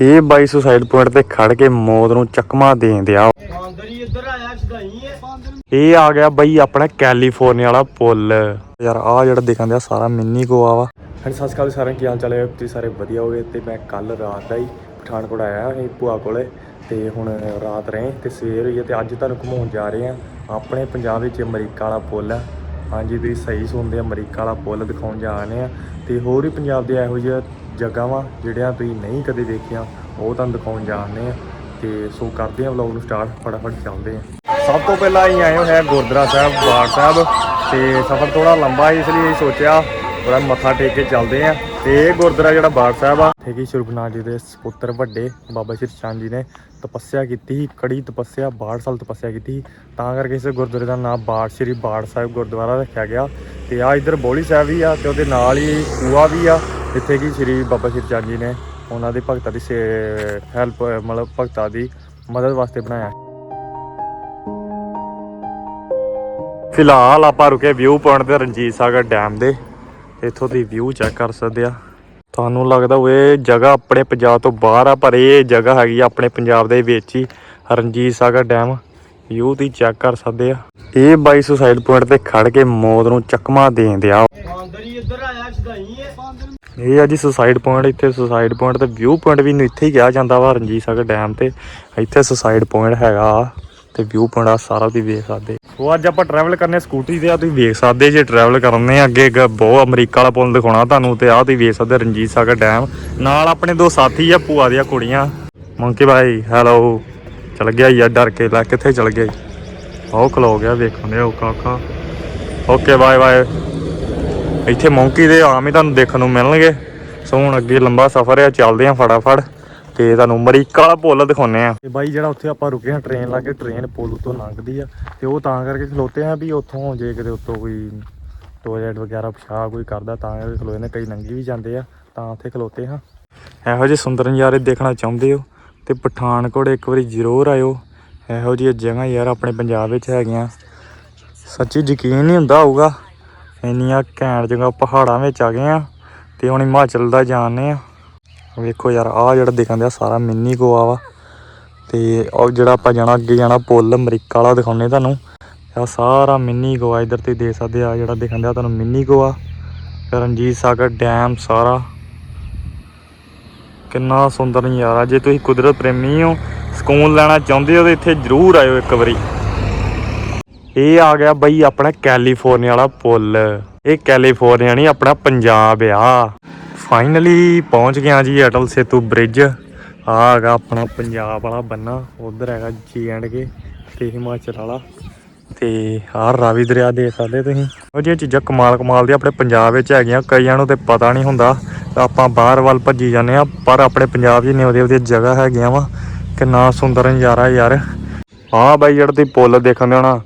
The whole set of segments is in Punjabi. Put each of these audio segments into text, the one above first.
ਇਹ ਬਾਈ ਸੁਸਾਈਡ ਪੁਆਇੰਟ ਤੇ ਖੜ ਕੇ ਮੌਤ ਨੂੰ ਚੱਕਮਾ ਦੇਣ ਦਿਆ। ਇਹ ਆ ਗਿਆ ਬਾਈ ਆਪਣਾ ਕੈਲੀਫੋਰਨੀਆ ਵਾਲਾ ਪੁੱਲ। ਯਾਰ ਆ ਜਿਹੜਾ ਦਿਖਣ ਦਿਆ ਸਾਰਾ ਮਿੰਨੀ ਗੋਆ ਵਾ। ਹਾਂਜੀ ਸਤਿ ਸ਼੍ਰੀ ਅਕਾਲ ਸਾਰਿਆਂ ਨੂੰ, ਕੀ ਹਾਲ ਚਾਲ ਹੈ? ਤੁਸੀਂ ਸਾਰੇ ਵਧੀਆ ਹੋਗੇ ਤੇ ਮੈਂ ਕੱਲ ਰਾਤ ਦਾ ਹੀ ਪਠਾਨਕੋਟ ਆਇਆ ਸੀ ਭੂਆ ਕੋਲੇ ਤੇ ਹੁਣ ਰਾਤ ਰਹੇ ਤੇ ਸਵੇਰ ਹੋਈ ਹੈ ਤੇ ਅੱਜ ਤੁਹਾਨੂੰ ਘੁਮਾਉਣ ਜਾ ਰਹੇ ਆ ਆਪਣੇ ਪੰਜਾਬ ਵਿੱਚ ਅਮਰੀਕਾ ਵਾਲਾ ਪੁੱਲ ਆ। ਹਾਂਜੀ ਤੁਸੀਂ ਸਹੀ ਸੁਣਦੇ ਅਮਰੀਕਾ ਵਾਲਾ ਪੁੱਲ ਦਿਖਾਉਣ ਜਾ ਰਹੇ ਆ ਤੇ ਹੋਰ ਵੀ ਪੰਜਾਬ ਦੇ ਇਹੋ ਜਿਹੇ ਜਗ੍ਹਾਵਾਂ ਜਿਹੜੀਆਂ ਤੁਸੀਂ ਨਹੀਂ ਕਦੇ ਦੇਖੀਆਂ ਉਹ ਤੁਹਾਨੂੰ ਦਿਖਾਉਣ ਜਾ ਰਹੇ ਆ ਤੇ ਸੋ ਕਰਦੇ ਆ ਵਲੌਗ ਨੂੰ ਸਟਾਰਟ ਫਟਾਫਟ ਚੱਲਦੇ ਆ ਸਭ ਤੋਂ ਪਹਿਲਾਂ ਅਸੀਂ ਆਏ ਹੋਏ ਆ ਗੁਰਦੁਆਰਾ ਸਾਹਿਬ ਬਾੜ ਸਾਹਿਬ ਤੇ ਸਫ਼ਰ ਥੋੜਾ ਲੰਬਾ ਹੈ, ਇਸ ਲਈ ਅਸੀਂ ਸੋਚਿਆ ਥੋੜਾ ਮੱਥਾ ਟੇਕ ਕੇ ਚੱਲਦੇ ਆ ਤੇ ਇਹ ਗੁਰਦੁਆਰਾ ਜਿਹੜਾ ਬਾੜ ਸਾਹਿਬ ਆ ਠੀਕ ਹੀ ਸ਼ੁਰਗਨਾਥ ਜੀ ਦੇ ਸੁਪੁੱਤਰ ਵੱਡੇ ਬਾਬਾ ਸ਼੍ਰੀ ਚੰਦ ਜੀ ਨੇ ਤਪੱਸਿਆ ਕੀਤੀ ਸੀ, ਕੜੀ ਤਪੱਸਿਆ, ਬਾੜ ਸਾਲ ਤਪੱਸਿਆ ਕੀਤੀ ਤਾਂ ਕਰਕੇ ਇਸ ਗੁਰਦੁਆਰੇ ਦਾ ਨਾਮ ਬਾੜ, ਸ਼੍ਰੀ ਬਾੜ ਸਾਹਿਬ ਗੁਰਦੁਆਰਾ ਰੱਖਿਆ ਗਿਆ ਤੇ ਆ ਇਧਰ ਬੋਲੀ ਸਾਹਿਬ ਵੀ ਆ ਤੇ ਉਹਦੇ ਨਾਲ ਹੀ ਕੂਆ ਵੀ ਆ। ਜਿੱਥੇ ਕਿ ਸ਼੍ਰੀ ਬਾਬਾ ਸ਼੍ਰੀ ਚੰਦ ਜੀ ਨੇ ਉਹਨਾਂ ਦੇ ਭਗਤਾਂ ਦੀ ਹੈਲਪ ਮਤਲਬ ਭਗਤਾਂ ਦੀ ਮਦਦ ਵਾਸਤੇ ਬਣਾਇਆ। ਫਿਲਹਾਲ ਆਪਾਂ ਰੁਕੇ ਵਿਊ ਪੁਆਇੰਟ ਤੇ ਰਣਜੀਤ ਸਾਗਰ ਡੈਮ ਦੇ। ਇੱਥੋਂ ਦੀ ਵਿਊ ਚੈੱਕ ਕਰ ਸਕਦੇ ਆ। ਤੁਹਾਨੂੰ ਲੱਗਦਾ ਉਹ ਇਹ ਜਗ੍ਹਾ ਆਪਣੇ ਪੰਜਾਬ ਤੋਂ ਬਾਹਰ ਆ, ਪਰ ਇਹ ਜਗ੍ਹਾ ਹੈਗੀ ਆ ਆਪਣੇ ਪੰਜਾਬ ਦੇ ਵਿੱਚ ਹੀ, ਰਣਜੀਤ ਸਾਗਰ ਡੈਮ। ਵਿਊ ਦੀ ਚੈੱਕ ਕਰ ਸਕਦੇ ਆ। ਇਹ ਬਾਈ ਸੁਸਾਈਡ ਪੁਆਇੰਟ ਤੇ ਖੜ ਕੇ ਮੌਤ ਨੂੰ ਚੱਕਮਾ ਦੇਣ ਦਿਆ। ਇਹ ਆ ਜੀ ਸੁਸਾਈਡ ਪੁਆਇੰਟ ਇੱਥੇ ਸੁਸਾਈਡ ਪੁਆਇੰਟ ਤੇ ਵਿਊ ਪੁਆਇੰਟ ਵੀ ਨੂੰ ਇੱਥੇ ਹੀ ਕਿਹਾ ਜਾਂਦਾ ਵਾ, ਰਣਜੀਤ ਸਾਗਰ ਡੈਮ ਤੇ। ਇੱਥੇ ਸੁਸਾਈਡ ਪੁਆਇੰਟ ਹੈਗਾ ਤੇ ਵਿਊ ਪੁਆਇੰਟ ਆ ਸਾਰਾ ਤੁਸੀਂ ਵੇਖ ਸਕਦੇ। ਸੋ ਅੱਜ ਆਪਾਂ ਟਰੈਵਲ ਕਰਨੇ ਸਕੂਟੀ ਤੇ ਆ, ਤੁਸੀਂ ਵੇਖ ਸਕਦੇ ਜੇ ਟਰੈਵਲ ਕਰਨੇ ਆ, ਅੱਗੇ ਅੱਗੇ ਬਹੁਤ ਅਮਰੀਕਾ ਵਾਲਾ ਪੁਲ ਦਿਖਾਉਣਾ ਤੁਹਾਨੂੰ, ਤੇ ਆ ਤੁਸੀਂ ਵੇਖ ਸਕਦੇ ਰਣਜੀਤ ਸਾਗਰ ਡੈਮ ਨਾਲ ਆਪਣੇ ਦੋ ਸਾਥੀ ਆ, ਭੂਆ ਦੀਆਂ ਕੁੜੀਆਂ। ਮੰਕੀ ਭਾਈ ਹੈਲੋ ਚਲ ਗਿਆ ਯਾਰ ਡਰ ਕੇ ਲੈ ਕਿੱਥੇ ਚਲ ਗਿਆ ਆਓ ਖਲੋ ਗਿਆ ਵੇਖਣ ਉਹ ਕਾਕਾ ਓਕੇ ਬਾਏ ਬਾਏ। ਇੱਥੇ ਮੌਂਕੀ ਦੇ ਆਮ ਹੀ ਤੁਹਾਨੂੰ ਦੇਖਣ ਨੂੰ ਮਿਲਣਗੇ। ਸੋ ਹੁਣ ਅੱਗੇ ਲੰਬਾ ਸਫ਼ਰ ਹੈ ਚੱਲਦੇ ਆਂ ਫਟਾਫਟ ਤੇ ਤੁਹਾਨੂੰ ਅਮਰੀਕਾ ਵਾਲਾ ਪੁੱਲ ਦਿਖਾਉਨੇ ਆ ਤੇ ਬਾਈ ਜਿਹੜਾ ਉੱਥੇ ਆਪਾਂ ਰੁਕੇ ਆ ਟ੍ਰੇਨ ਲਾ ਕੇ ਟ੍ਰੇਨ ਪੁੱਲ ਤੋਂ ਲੰਘਦੀ ਆ ਤੇ ਉਹ ਤਾਂ ਕਰਕੇ ਖਲੋਤੇ ਆ ਵੀ ਉੱਥੋਂ ਜੇ ਕਿਤੇ ਉੱਤੋਂ ਕੋਈ ਟੋਇਲਟ ਵਗੈਰਾ ਪਿਸ਼ਾਬ ਕੋਈ ਕਰਦਾ ਤਾਂ ਕਰਕੇ ਖਲੋਏ ਨੇ ਕਈ ਲੰਘੀ ਵੀ ਜਾਂਦੇ ਆ ਤਾਂ ਉੱਥੇ ਖਲੋਤੇ ਹਾਂ। ਇਹੋ ਜਿਹੇ ਸੁੰਦਰ ਨਜ਼ਾਰੇ ਦੇਖਣਾ ਚਾਹੁੰਦੇ ਹੋ? ਤੇ ਪਠਾਨਕੋਟ ਇੱਕ ਵਾਰੀ ਜ਼ਰੂਰ ਆਇਓ। ਇਹੋ ਜਿਹੀਆਂ ਜਗ੍ਹਾ ਯਾਰ ਆਪਣੇ ਪੰਜਾਬ ਵਿੱਚ ਹੈਗੀਆਂ। ਸੱਚੀ ਯਕੀਨ ਨਹੀਂ ਹੁੰਦਾ ਹੋਊਗਾ, ਇੰਨੀਆਂ ਘੈਂਟ ਜਗ੍ਹਾ ਪਹਾੜਾਂ ਵਿੱਚ ਆ ਗਏ ਆ ਤੇ ਹੁਣ ਹਿਮਾਚਲ ਦਾ ਜਾਣਦੇ ਆ। ਵੇਖੋ ਯਾਰ, ਆਹ ਜਿਹੜਾ ਦਿਖਾਉਂਦੇ ਆ ਸਾਰਾ ਮਿੰਨੀ ਗੋਆ ਵਾ। ਤੇ ਉਹ ਜਿਹੜਾ ਆਪਾਂ ਜਾਣਾ, ਅੱਗੇ ਜਾਣਾ ਪੁੱਲ ਅਮਰੀਕਾ ਵਾਲਾ ਦਿਖਾਉਨੇ ਤੁਹਾਨੂੰ। ਆ ਸਾਰਾ ਮਿੰਨੀ ਗੋਆ ਇਧਰ ਤੇ ਦੇਖ ਸਕਦੇ ਆ ਜਿਹੜਾ ਦਿਖਾਉਂਦੇ ਆ ਤੁਹਾਨੂੰ ਮਿੰਨੀ ਗੋਆ। ਰਣਜੀਤ ਸਾਗਰ ਡੈਮ ਸਾਰਾ। ਕਿੰਨਾ ਸੁੰਦਰ ਨਜ਼ਾਰਾ। ਜੇ ਤੁਸੀਂ ਕੁਦਰਤ ਪ੍ਰੇਮੀ ਹੋ, ਸਕੂਨ ਲੈਣਾ ਚਾਹੁੰਦੇ ਹੋ ਤੇ ਇੱਥੇ ਜ਼ਰੂਰ ਆਇਓ ਇੱਕ ਵਾਰੀ। ਇਹ ਆ ਗਿਆ ਬਈ ਆਪਣਾ ਕੈਲੀਫੋਰਨੀਆ ਵਾਲਾ ਪੁੱਲ। ਇਹ ਕੈਲੀਫੋਰਨੀਆ ਨਹੀਂ, ਆਪਣਾ ਪੰਜਾਬ ਆ। ਫਾਈਨਲੀ ਪਹੁੰਚ ਗਿਆ ਜੀ ਅਟਲ ਸੇਤੂ ਬ੍ਰਿਜ ਆ ਹੈਗਾ ਆਪਣਾ ਪੰਜਾਬ ਵਾਲਾ ਬੰਨਾ। ਉਧਰ ਹੈਗਾ ਜੀ ਐਂਡ ਕੇ ਤੇ ਹਿਮਾਚਲ ਵਾਲਾ। ਤੇ ਆਹ ਰਾਵੀ ਦਰਿਆ ਦੇਖ ਸਕਦੇ ਤੁਸੀਂ। ਉਹ ਜਿਹੀਆਂ ਚੀਜ਼ਾਂ ਕਮਾਲ ਕਮਾਲ ਦੀਆਂ ਆਪਣੇ ਪੰਜਾਬ ਵਿੱਚ ਹੈਗੀਆਂ। ਕਈਆਂ ਨੂੰ ਤੇ ਪਤਾ ਨਹੀਂ ਹੁੰਦਾ। ਆਪਾਂ ਬਾਹਰ ਵੱਲ ਭੱਜੀ ਜਾਂਦੇ ਆ ਪਰ ਆਪਣੇ ਪੰਜਾਬ 'ਚ ਇੰਨੇ ਵਧੀਆ ਵਧੀਆ ਜਗ੍ਹਾ ਹੈਗੀਆਂ ਵਾ ਕਿੰਨਾ ਸੁੰਦਰ ਨਜ਼ਾਰਾ ਯਾਰ। ਆਹ ਬਾਈ ਜਿਹੜਾ ਤੁਸੀਂ ਪੁੱਲ ਦੇਖਣ ਦੇ ਹੋਣਾ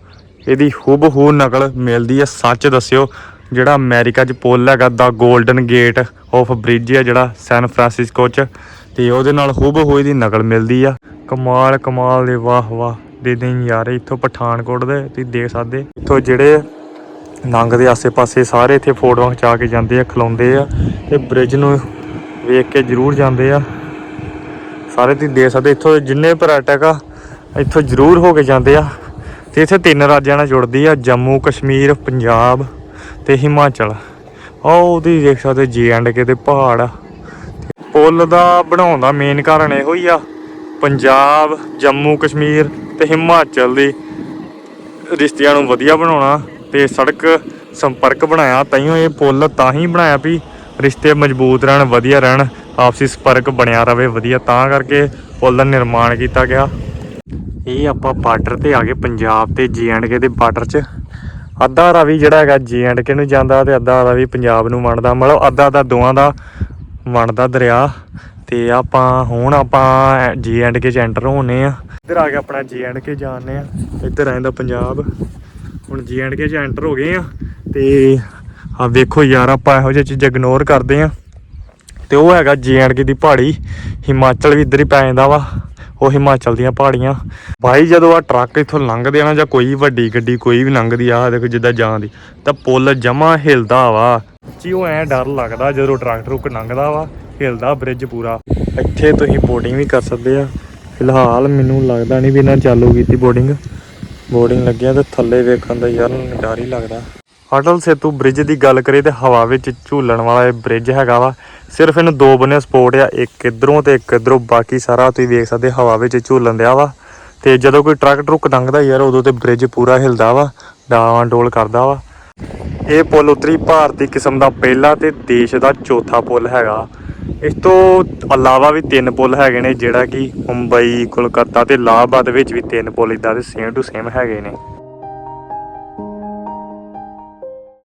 ਇਹਦੀ ਹੁਬ ਹੂ ਨਕਲ ਮਿਲਦੀ ਹੈ ਸੱਚ ਦੱਸਿਓ। ਜਿਹੜਾ ਅਮਰੀਕਾ 'ਚ ਪੁੱਲ ਹੈਗਾ, ਦਾ 골ਡਨ ਗੇਟ ਆਫ ਬ੍ਰਿਜ ਹੈ ਜਿਹੜਾ, ਸੈਨ ਫਰਾਂਸਿਸਕੋ 'ਚ, ਤੇ ਉਹਦੇ ਨਾਲ ਹੂਬਹੂ ਇਹਦੀ ਨਕਲ ਮਿਲਦੀ ਆ। ਕਮਾਲ ਕਮਾਲ ਦੇ ਵਾਹ ਵਾਹ ਦੇ ਦੇ ਯਾਰ ਇੱਥੋਂ ਪਠਾਨਕੋਟ ਦੇ, ਤੁਸੀਂ ਦੇਖ ਸਕਦੇ। ਇੱਥੋਂ ਜਿਹੜੇ ਨੰਗ ਦੇ ਆਸੇ-ਪਾਸੇ ਸਾਰੇ ਇੱਥੇ ਫੋਟੋਆਂ ਖਿਚਾ ਕੇ ਜਾਂਦੇ ਆ, ਖਲਾਉਂਦੇ ਆ ਤੇ ਬ੍ਰਿਜ ਨੂੰ ਵੇਖ ਕੇ ਜ਼ਰੂਰ ਜਾਂਦੇ ਆ। ਸਾਰੇ ਤੁਸੀਂ ਦੇਖ ਸਕਦੇ, ਇੱਥੋਂ ਜਿੰਨੇ ਪਰਯਟਕ ਆ, ਇੱਥੋਂ ਜ਼ਰੂਰ ਹੋ ਕੇ ਜਾਂਦੇ ਆ ਤੇ ਇੱਥੇ ਤਿੰਨ ਰਾਜਾਂ ਨਾਲ ਜੁੜਦੀ ਆ, ਜੰਮੂ, ਕਸ਼ਮੀਰ, ਪੰਜਾਬ ਤੇ ਹਿਮਾਚਲ। ਆਹ ਤੁਸੀਂ ਦੇਖ ਸਕਦੇ ਜੀ ਐਂਡ ਕੇ ਤੇ ਪਹਾੜ ਆ। ਪੁੱਲ ਦਾ ਬਣਾਉਣ ਦਾ ਮੇਨ ਕਾਰਨ ਇਹੋ ਹੀ ਆ, ਪੰਜਾਬ, ਜੰਮੂ, ਕਸ਼ਮੀਰ ਤੇ ਹਿਮਾਚਲ ਦੀ ਰਿਸ਼ਤਿਆਂ ਨੂੰ ਵਧੀਆ ਬਣਾਉਣਾ। ਤੇ ਸੜਕ ਸੰਪਰਕ ਬਣਾਇਆ ਤਾਈਓ ਇਹ ਪੁੱਲ ਤਾਂ ਹੀ ਬਣਾਇਆ ਵੀ ਰਿਸ਼ਤੇ ਮਜ਼ਬੂਤ ਰਹਿਣ, ਵਧੀਆ ਰਹਿਣ, ਆਪਸੀ ਸੰਪਰਕ ਬਣਿਆ ਰਵੇ, ਵਧੀਆ। ਤਾਂ ਕਰਕੇ ਪੁੱਲ ਦਾ ਨਿਰਮਾਣ ਕੀਤਾ ਗਿਆ। ਇਹ ਆਪਾਂ ਬਾਰਡਰ ਤੇ ਆ ਗਏ, ਪੰਜਾਬ ਤੇ ਕੇ ਦੇ ਬਾਰਡਰ 'ਚ। ਅੱਧਾ ਰਾਵੀ ਜਿਹੜਾ ਹੈਗਾ ਕੇ ਨੂੰ ਜਾਂਦਾ ਤੇ ਅੱਧਾ ਰਾਵੀ ਪੰਜਾਬ ਨੂੰ ਵੰਡਦਾ। ਮਤਲਬ ਅੱਧਾ ਅੱਧਾ ਦੋਵਾਂ ਦਾ ਵੰਡਦਾ ਦਰਿਆ। ਤੇ ਆਪਾਂ ਹੁਣ ਆਪਾਂ ਕੇ 'ਚ ਐਂਟਰ ਹੋਣੇ ਆ। ਇੱਧਰ ਆ ਕੇ ਆਪਣਾ ਕੇ ਜਾਣਦੇ ਆ। ਇੱਧਰ ਆ ਜਾਂਦਾ ਪੰਜਾਬ। ਹੁਣ ਕੇ 'ਚ ਐਂਟਰ ਹੋ ਗਏ ਆ ਤੇ ਆ ਵੇਖੋ ਯਾਰ ਆਪਾਂ ਇਹੋ ਜਿਹੀ ਚੀਜ਼ਾਂ ਇਗਨੋਰ ਕਰਦੇ ਆ। ਤੇ ਉਹ ਹੈਗਾ ਕੇ ਦੀ ਪਹਾੜੀ। ਹਿਮਾਚਲ ਵੀ ਇੱਧਰ ਹੀ ਪੈ ਜਾਂਦਾ ਵਾ। ਉਹ ਹਿਮਾਚਲ ਦੀਆਂ ਪਹਾੜੀਆਂ। ਬਾਈ ਜਦੋਂ ਆ ਟਰੱਕ ਇੱਥੋਂ ਲੰਘਦੇ ਆ ਨਾ ਜਾਂ ਕੋਈ ਵੱਡੀ ਗੱਡੀ ਕੋਈ ਵੀ ਲੰਘਦੀ ਆ, ਆਹ ਦੇਖੋ ਜਿੱਦਾਂ ਜਾਂਦੀ ਤਾਂ ਪੁੱਲ ਜਮਾ ਹਿਲਦਾ ਵਾ। ਜੀ ਉਹ ਐ ਡਰ ਲੱਗਦਾ ਜਦੋਂ ਟਰੱਕ ਟਰੁੱਕ ਲੰਘਦਾ ਵਾ, ਹਿਲਦਾ ਬ੍ਰਿਜ ਪੂਰਾ। ਇੱਥੇ ਤੁਸੀਂ ਬੋਟਿੰਗ ਵੀ ਕਰ ਸਕਦੇ ਆ। ਫਿਲਹਾਲ ਮੈਨੂੰ ਲੱਗਦਾ ਨਹੀਂ ਵੀ ਇਹਨਾਂ ਚਾਲੂ ਕੀਤੀ ਬੋਟਿੰਗ ਬੋਰਡਿੰਗ ਲੱਗਿਆ ਤੇ ਥੱਲੇ ਵੇਖਣ ਦਾ ਯਾਰ ਡਰ ਹੀ ਲੱਗਦਾ। ਅਟਲ ਸੇਤੂ ਬ੍ਰਿਜ ਦੀ ਗੱਲ ਕਰੀਏ ਤੇ ਹਵਾ ਵਿੱਚ ਝੂਲਣ ਵਾਲਾ ਇਹ ਬ੍ਰਿਜ ਹੈਗਾ ਵਾ। ਸਿਰਫ ਇਹਨੂੰ ਦੋ ਬੰਨੇ ਸਪੋਰਟ ਆ, ਇੱਕ ਇਧਰੋਂ ਤੇ ਇੱਕ ਇਧਰੋਂ, ਬਾਕੀ ਸਾਰਾ ਤੁਸੀਂ ਵੇਖ ਸਕਦੇ ਹਵਾ ਵਿੱਚ ਝੂਲਣ ਦਿਆ ਵਾ। ਤੇ ਜਦੋਂ ਕੋਈ ਟਰੱਕ ਟਰੁੱਕ ਲੰਘਦਾ ਯਾਰ, ਉਦੋਂ ਤੇ ਬ੍ਰਿਜ ਪੂਰਾ ਹਿਲਦਾ ਵਾ ਡਾਵਾਂ ਡੋਲ ਕਰਦਾ ਵਾ। ਇਹ ਪੁਲ ਉੱਤਰੀ ਭਾਰਤੀ ਕਿਸਮ ਦਾ ਪਹਿਲਾ ਤੇ ਦੇਸ਼ ਦਾ ਚੌਥਾ ਪੁਲ ਹੈਗਾ। ਇਸ ਤੋਂ ਇਲਾਵਾ ਵੀ ਤਿੰਨ ਪੁਲ ਹੈਗੇ ਨੇ, ਜਿਹੜਾ ਕਿ ਮੁੰਬਈ, ਕੋਲਕਾਤਾ ਤੇ ਇਲਾਹਾਬਾਦ ਵਿੱਚ ਵੀ ਤਿੰਨ ਪੁਲ ਇਦਾਂ ਦੇ ਸੇਮ ਟੂ ਸੇਮ ਹੈਗੇ ਨੇ।